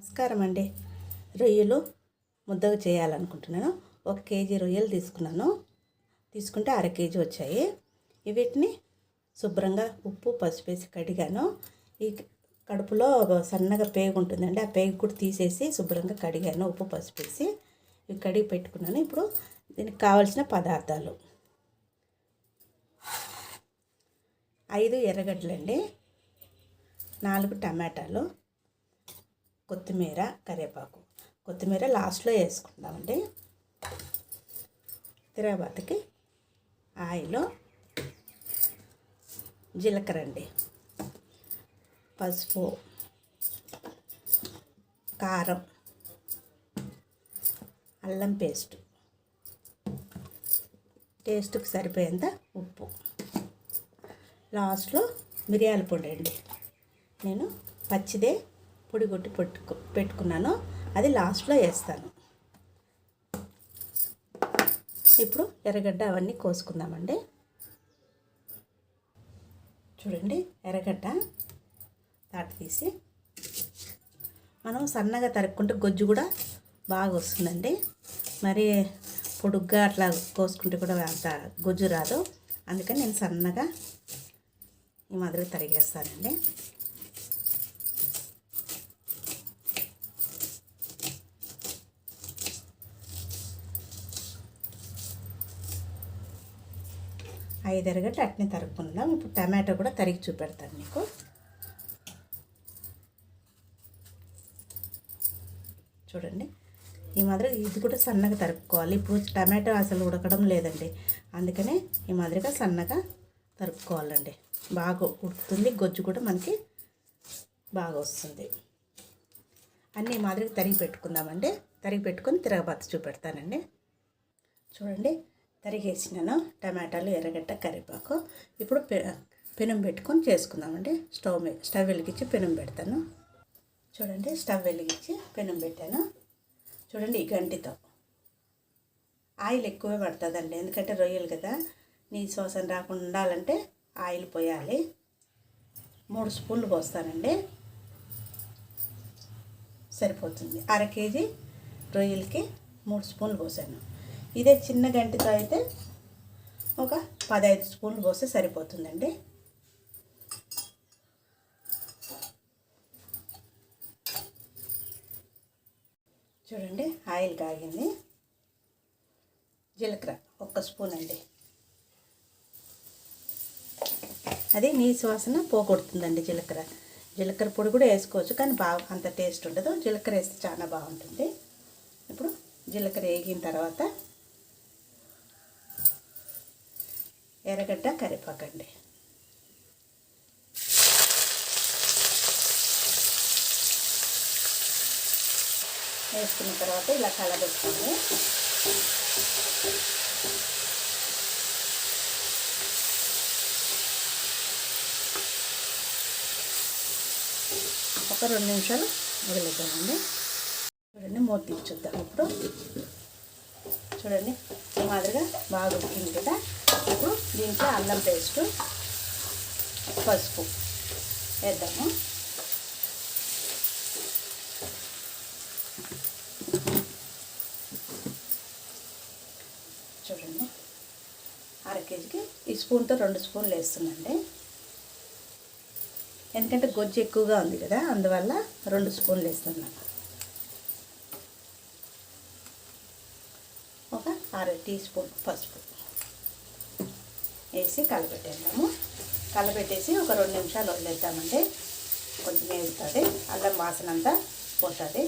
నమస్కారం అండి. రొయ్యలు ముద్దగా చేయాలనుకుంటున్నాను. ఒక కేజీ రొయ్యలు తీసుకున్నాను. తీసుకుంటే అర కేజీ వచ్చాయి. వీటిని శుభ్రంగా ఉప్పు పసుపు వేసి కడిగాను. ఈ కడుపులో సన్నగా పేగు ఉంటుందండి. ఆ పేగు కూడా తీసేసి శుభ్రంగా కడిగాను. ఉప్పు పసుపు వేసి ఇవి కడిగి పెట్టుకున్నాను. ఇప్పుడు దీనికి కావాల్సిన పదార్థాలు. ఐదు ఎర్రగడ్డలండి. నాలుగు టమాటాలు. కొత్తిమీర కరివేపాకు. కొత్తిమీర లాస్ట్లో వేసుకుందామండి. తర్వాతకి ఆయిల్ జీలకర్ర అండి. పసుపు కారం అల్లం పేస్ట్. టేస్ట్కి సరిపోయేంత ఉప్పు. లాస్ట్లో మిరియాల పొడి అండి. నేను పచ్చిదే పొడి కొట్టి పెట్టుకు పెట్టుకున్నాను. అది లాస్ట్లో వేస్తాను. ఇప్పుడు ఎర్రగడ్డ అవన్నీ కోసుకుందామండి. చూడండి ఎర్రగడ్డ తాటి తీసి. మనం సన్నగా తరుక్కుంటే గొజ్జు కూడా బాగా వస్తుందండి. మరి పొడుగ్గా అట్లా కోసుకుంటే కూడా అంత గొజ్జు రాదు. అందుకని నేను సన్నగా ఈ మాదిరి తరిగేస్తానండి. ఐదు ఎరగట్లు అట్నే తరుక్కుందాం. ఇప్పుడు టమాటో కూడా తరిగి చూపెడతాను మీకు. చూడండి. ఈ మాదిరిగా ఇది కూడా సన్నగా తరుక్కోవాలి. ఇప్పుడు టమాటో అసలు ఉడకడం లేదండి. అందుకనే ఈ మాదిరిగా సన్నగా తరుక్కోవాలండి. బాగా ఉడుకుతుంది. గొజ్జు కూడా మనకి బాగా వస్తుంది. అన్నీ మాదిరిగా తరిగి పెట్టుకుందామండి. తరిగి పెట్టుకొని తిరగబాత చూపెడతానండి. చూడండి. తరిగేసినాను? టమాటాలు ఎర్రగడ్డ కరివేపాకు. ఇప్పుడు పెనం పెట్టుకొని చేసుకుందామండి. స్టవ్ మీద స్టవ్ వెలిగించి పెనం పెడతాను. చూడండి స్టవ్ వెలిగించి పెనం పెట్టాను. చూడండి ఈ గంటితో. ఆయిల్ ఎక్కువే పడుతుందండి. ఎందుకంటే రొయ్యలు కదా. నీ శ్వాసం రాకుండా ఉండాలంటే ఆయిల్ పోయాలి. మూడు స్పూన్లు పోస్తానండి. సరిపోతుంది. అర కేజీ రొయ్యలకి మూడు స్పూన్లు పోసాను. ఇదే చిన్న గంటితో అయితే ఒక పదహైదు స్పూన్లు పోస్తే సరిపోతుందండి. చూడండి ఆయిల్ కాగింది. జీలకర్ర ఒక్క స్పూన్ అండి. అది నీ సువాసన పోగొడుతుందండి జీలకర్ర. జీలకర్ర పొడి కూడా వేసుకోవచ్చు కానీ బాగా అంత టేస్ట్ ఉండదు. జీలకర్ర వేస్తే చాలా బాగుంటుంది. ఇప్పుడు జీలకర్ర వేగిన తర్వాత ఎర్రగడ్డ కరివేపాకండి. వేసుకున్న తర్వాత ఇలా కలబెట్టుకోండి. ఒక రెండు నిమిషాలు వదిలేద్దామండి. రెండు మూత తీర్చుద్దాం ఇప్పుడు. చూడండి. ఈ మాదిరిగా బాగా ఉడికింది కదా ఇప్పుడు దీంట్లో అల్లం పేస్ట్ పసుపు వేద్దాము. చూడండి. అర కేజీకి ఈ స్పూన్తో రెండు స్పూన్లు వేస్తుందండి. ఎందుకంటే గొజ్జు ఎక్కువగా ఉంది కదా అందువల్ల రెండు స్పూన్లు వేస్తున్నాను ఒక అర టీ స్పూన్ పసుపు వేసి కలపెట్టేద్దాము. కలపెట్టేసి ఒక రెండు నిమిషాలు వదిలేద్దామంటే కొంచెం వేగుతుంది. అల్లం వాసన అంతా పోతుంది.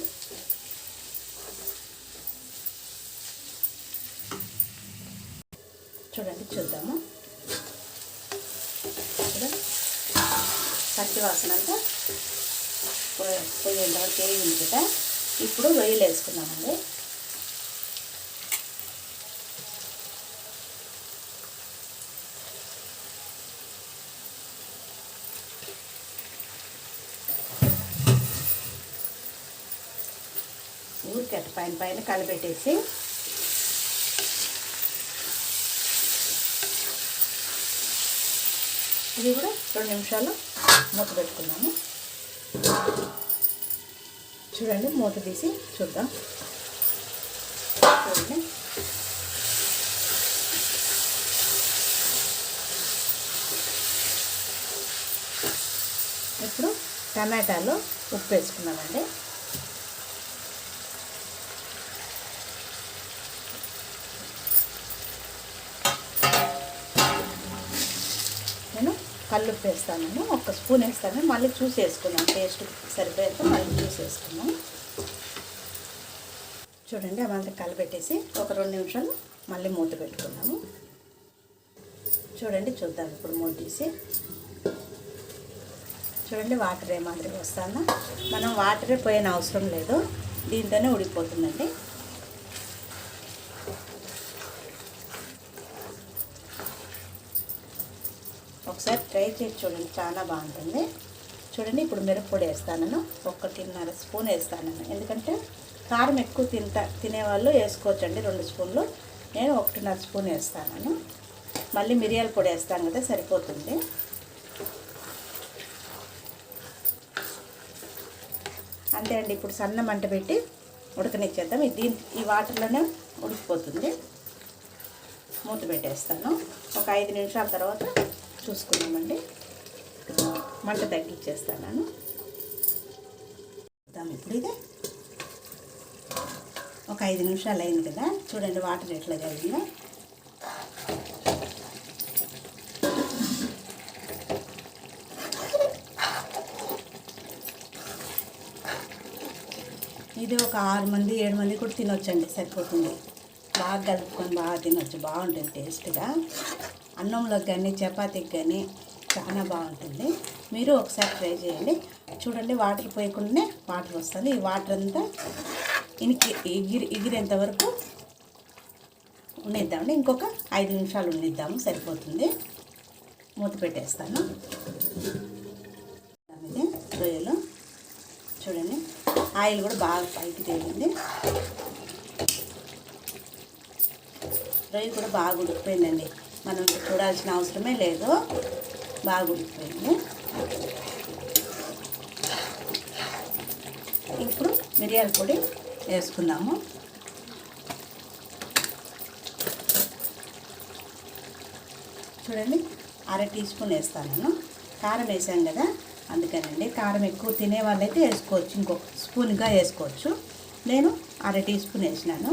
చూడండి చూద్దాము. పచ్చి వాసన అంతా పోయేంతవరకు వేగింది ఇప్పుడు రొయ్యలు వేసుకుందామండి ఊరికట్ట పైన పైన కలిపెట్టేసి ఇది కూడా రెండు నిమిషాలు మూత పెట్టుకున్నాము చూడండి మూత తీసి చూద్దాం. చూడండి. ఇప్పుడు టమాటాలో ఉప్పు వేసుకున్నామండి నేను కల్లుప్పు వేస్తాను ఒక స్పూన్ వేస్తాను. మళ్ళీ చూసి వేసుకున్నాను టేస్ట్ సరిపోయేంత మళ్ళీ చూసి వేసుకున్నాం చూడండి అవంతా కలిపెట్టేసి ఒక రెండు నిమిషాలు మళ్ళీ మూత పెట్టుకున్నాము చూడండి చూద్దాం ఇప్పుడు మూత తీసి. చూడండి వాటర్ ఏ మాదిరిగా మనం వాటరే పోయిన అవసరం లేదు. దీంతోనే ఉడికిపోతుందండి ఒకసారి ట్రై చేసి చూడండి చాలా బాగుంటుంది. చూడండి ఇప్పుడు మిరప్పొడి వేస్తాను ఒకటిన్నర స్పూన్ వేస్తాను ఎందుకంటే కారం ఎక్కువ తింటా తినేవాళ్ళు వేసుకోవచ్చండి రెండు స్పూన్లు. నేను ఒకటిన్నర స్పూన్ వేస్తాను మళ్ళీ మిరియాల పొడి వేస్తాను కదా సరిపోతుంది. అంతే అండి ఇప్పుడు సన్న మంట పెట్టి ఉడకనిచ్చేద్దాం. ఇది దీని ఈ వాటర్లోనే ఉడికిపోతుంది. మూత పెట్టేస్తాను. ఒక ఐదు నిమిషాల తర్వాత చూసుకున్నామండి మంట తగ్గించేస్తాను. ఇప్పుడు ఇది. ఒక ఐదు నిమిషాలు అయింది కదా. చూడండి వాటర్ ఎట్లా జరిగిందో. ఇది ఒక ఆరు మంది ఏడు మంది కూడా తినొచ్చండి సరిపోతుంది. బాగా కలుపుకొని బాగా తినొచ్చు బాగుంటుంది టేస్ట్గా. అన్నంలోకి కానీ చపాతీకి కానీ చాలా బాగుంటుంది. మీరు ఒకసారి ట్రై చేయండి. చూడండి వాటర్ పోయకుండానే వాటర్ వస్తుంది. ఈ వాటర్ అంతా ఇనికి ఎగిరి ఎగిరేంత వరకు ఉండిద్దామండి. ఇంకొక ఐదు నిమిషాలు ఉండిద్దాము. సరిపోతుంది. మూత పెట్టేస్తాను. ఇది రొయ్యలు. చూడండి ఆయిల్ కూడా బాగా పైకి తేలింది. రొయ్య కూడా బాగా ఉడికిపోయిందండి. మనం చూడాల్సిన అవసరమే లేదు. బాగా ఉడికిపోయింది ఇప్పుడు మిరియాల పొడి వేసుకుందాము. చూడండి అర టీ స్పూన్ వేస్తాను నేను. కారం వేసాం కదా అందుకనండి కారం ఎక్కువ తినే వాళ్ళైతే వేసుకోవచ్చు ఇంకొక స్పూన్గా వేసుకోవచ్చు. నేను అర టీ స్పూన్ వేసినాను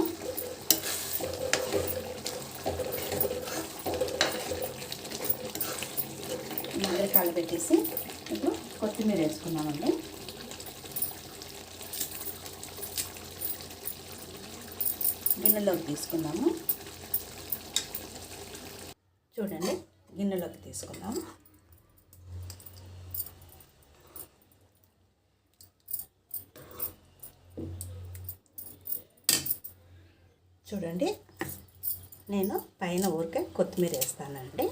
మళ్ళీ కలబెట్టేసి ఇప్పుడు కొత్తిమీర వేసుకున్నామండి గిన్నెలోకి తీసుకుందాము. చూడండి గిన్నెలోకి తీసుకుందాము. చూడండి నేను పైన ఊరికే కొత్తిమీర వేస్తానండి.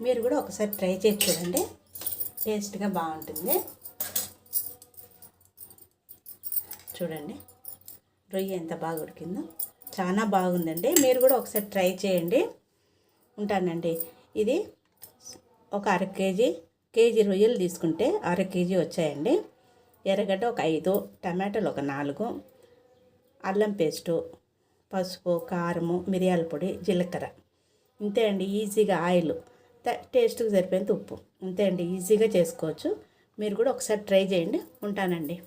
మీరు కూడా ఒకసారి ట్రై చేసి చూడండి. టేస్ట్గా బాగుంటుంది. చూడండి. రొయ్య ఎంత బాగా ఉడికిందో. చాలా బాగుందండి. మీరు కూడా ఒకసారి ట్రై చేయండి. ఉంటానండి. ఇది ఒక అర కేజీ కేజీ రొయ్యలు తీసుకుంటే అర కేజీ వచ్చాయండి. ఎర్రగడ్డ ఒక ఐదు టమాటాలు ఒక నాలుగు అల్లం పేస్టు పసుపు కారము మిరియాల పొడి జీలకర్ర. ఇంతే అండి. ఈజీగా ఆయిల్. టేస్ట్కి సరిపోయేంత ఉప్పు అంతే అండి ఈజీగా చేసుకోవచ్చు. మీరు కూడా ఒకసారి ట్రై చేయండి. ఉంటానండి.